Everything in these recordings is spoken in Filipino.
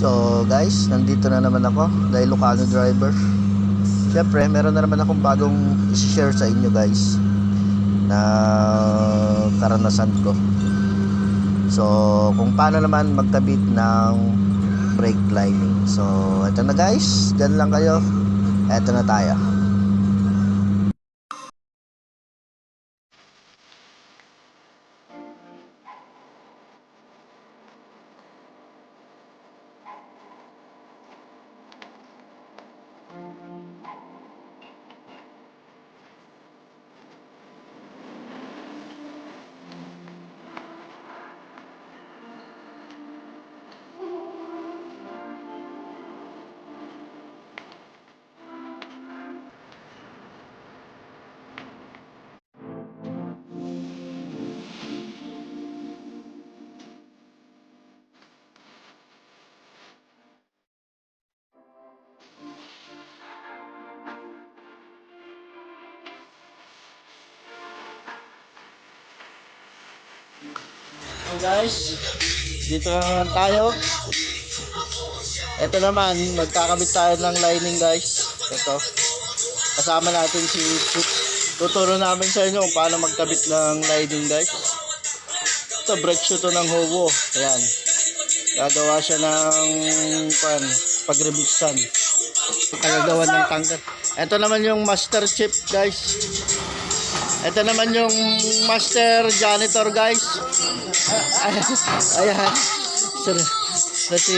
So guys, nandito na naman ako dahil Lucano driver. Siyempre, meron na naman akong bagong i-share sa inyo guys na karanasan ko. So, kung paano naman magkabit ng brake lining. So, ito na guys, dyan lang kayo. Ito na tayo. Guys, dito na naman tayo. Ito naman, magkakabit tayo ng lining guys. Ito. Kasama natin si. Tuturo namin sa inyo kung paano magkabit ng lining guys. Ito, brake shoe to ng Howo. Ayan. Gagawa siya ng pan, pagrebitsan. Gagawa ng tangkat. Ito naman yung master chip guys. Ito naman yung master janitor guys. Ayan. Sorry. Kasi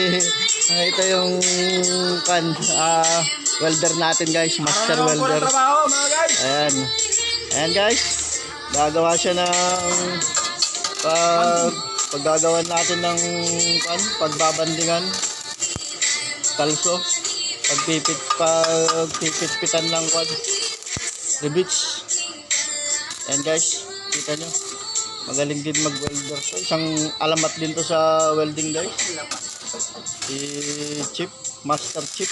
ah, ito yung kan ah welder natin guys, master welder. mga guys. Ayan. Ayan guys. Gagawa siya ng pag paggagawan natin ng kan pagbabandingan kalso pagpipit pagpipit-pitan ng kwan rivets Ayan guys, kita nyo. Magaling din mag-welder. So, isang alamat din to sa welding guys. Si Chip, Master Chip.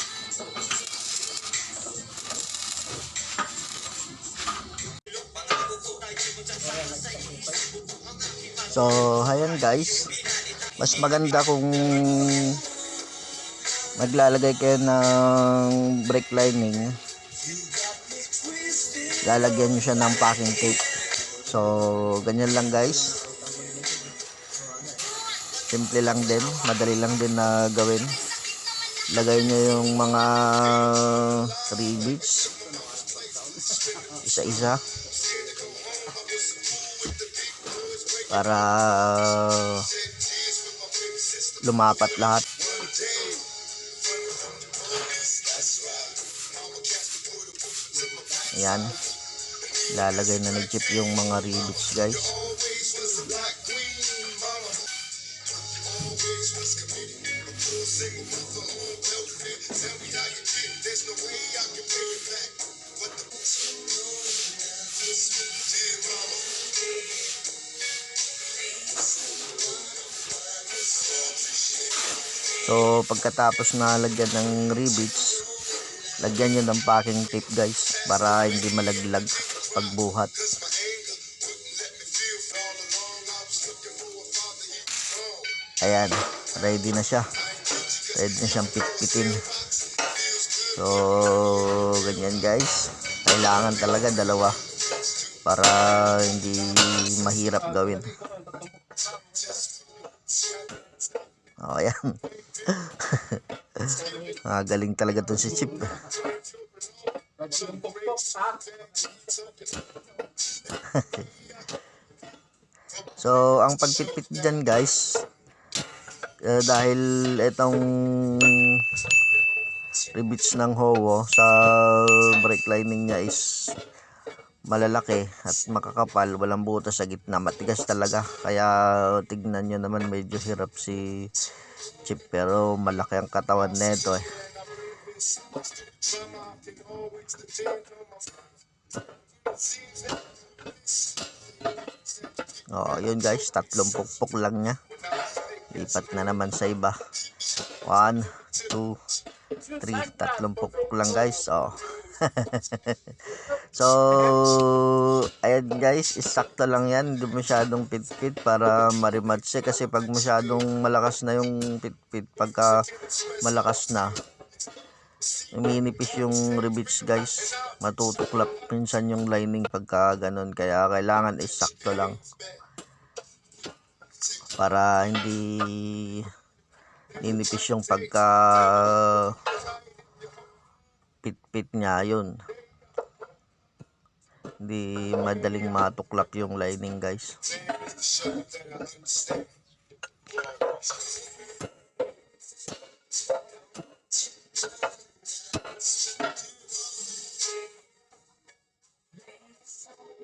So, ayan guys. Mas maganda kung maglalagay kayo ng brake lining lalagyan nyo siya ng packing tape. So ganyan lang guys. Simple lang din. Madali lang din na gawin. Lagay nyo yung mga rivets isa isa para lumapat lahat. Ayan. Lalagay na ni Jeep yung mga rivets guys. So pagkatapos na lagyan ng rivets, lagyan nyo ng packing tape guys para hindi malaglag pagbuhat. Ayan ready na siya. Ready na siyang pitpitin. So ganyan guys. Kailangan talaga dalawa para hindi mahirap gawin. Oh ayan. Ah, galing talaga to si Chip So, ang pagpitpit dyan guys, eh, dahil itong rivets ng Howo sa brake lining niya is malalaki at makakapal, walang butas sa gitna, matigas talaga. Kaya tignan nyo naman medyo hirap si Chip pero malaki ang katawan nito eh. Oh, yun guys, tatlong pukpok lang niya. Lipat na naman sa iba. 1, 2, 3, tatlong pukpok lang guys. Oh. so, ayan guys, isakto lang yan. Hindi masyadong pit-pit para marimatch eh. Kasi pag masyadong malakas na yung pit-pit, pagka malakas na, uminipis yung rivets guys. Matutuklap minsan yung lining pagka ganun. Kaya kailangan isakto lang. Para hindi ninipis yung pagka pit-pit niya yun hindi madaling matuklap yung lining guys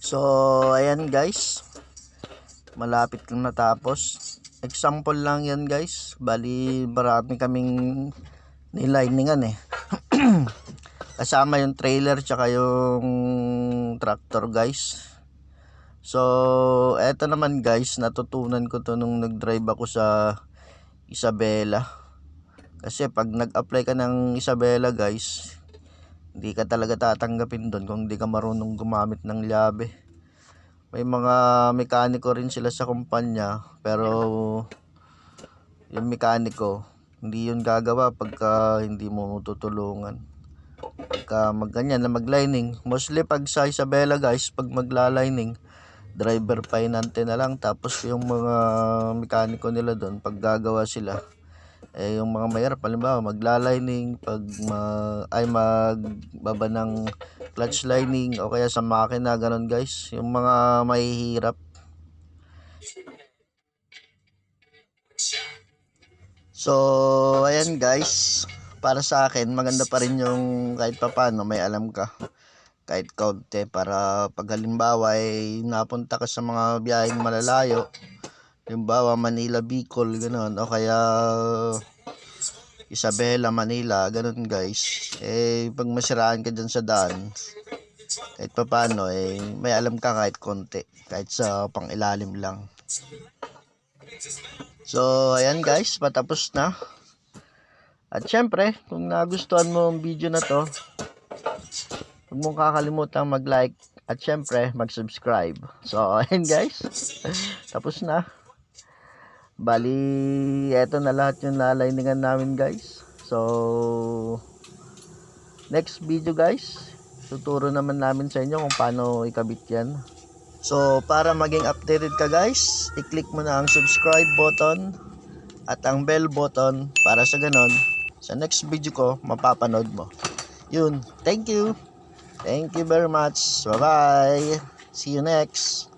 so ayan guys. Malapit lang natapos. Example lang yan guys. Bali marami kaming niliningan eh kasama yung trailer tsaka yung tractor guys. So eto naman guys natutunan ko to nung nag-drive ako sa Isabela. Kasi pag nag-apply ka ng Isabela guys hindi ka talaga tatanggapin doon kung hindi ka marunong gumamit ng llabe may mga mekaniko rin sila sa kumpanya pero yung mekaniko hindi yun gagawa pagka hindi mo tutulungan pagka magganyan na maglining. Mostly pag sa Isabela guys pag maglalining driver painante na lang. Tapos yung mga mekaniko nila doon pag gagawa sila eh yung mga mayroon halimbawa maglalining pag ma, ay magbaba ng clutch lining o kaya sa makina ganun guys. Yung mga mahihirap so ayan guys. Para sa akin maganda pa rin yung kahit papano may alam ka. Kahit kaunti para pag halimbawa ay napunta ka sa mga biyaheng malalayo. Halimbawa Manila Bicol ganun. O kaya Isabela Manila ganun guys. Eh pag masiraan ka dyan sa daan kahit papano eh may alam ka kahit konti. Kahit sa pang ilalim lang so ayan guys patapos na at syempre kung nagustuhan mo ang video na to huwag mong kakalimutan mag-like at syempre mag-subscribe so ayan guys tapos na Bali, eto na lahat yung naliningan namin guys. So, next video guys, tuturo naman namin sa inyo kung paano ikabit yan. So, para maging updated ka guys, i-click mo na ang subscribe button at ang bell button para sa ganon, sa next video ko, mapapanood mo. Yun, thank you. Thank you very much. Bye-bye. See you next.